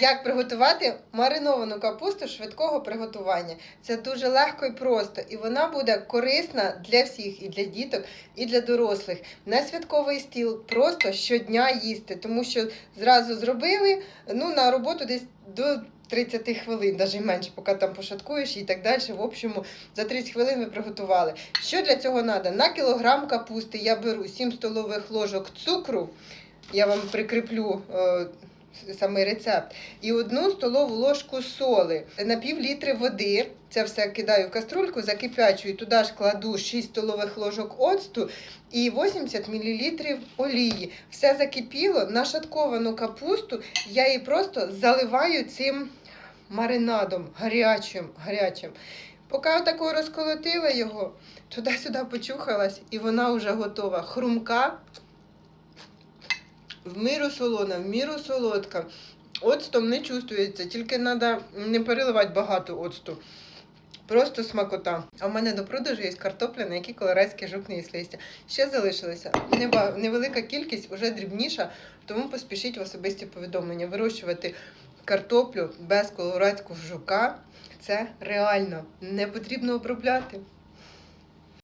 Як приготувати мариновану капусту швидкого приготування? Це дуже легко і просто, і вона буде корисна для всіх, і для діток, і для дорослих. На святковий стіл просто щодня їсти, тому що зразу зробили ну, на роботу десь до 30 хвилин, навіть менше, поки там пошаткуєш і так далі. В общому, за 30 хвилин ви приготували. Що для цього треба? На кілограм капусти я беру 7 столових ложок цукру. Я вам прикріплю е, самий рецепт. І одну столову ложку соли. На пів літри води. Це все кидаю в каструльку, закипячую. Туди ж кладу 6 столових ложок оцту і 80 мл олії. Все закипіло, нашатковану капусту я її просто заливаю цим маринадом гарячим. гарячим. Поки отако розколотила його, туди-сюди почухалась, і вона вже готова. Хрумка, в міру солона, в міру солодка. Оцтом не чувствується, тільки треба не переливати багато оцту. Просто смакота. А в мене до продажу є картопля, на якій колорадський жук не їсть. Ще залишилася невелика кількість, вже дрібніша, тому поспішіть в особисті повідомлення. Вирощувати картоплю без колорадського жука це реально не потрібно обробляти.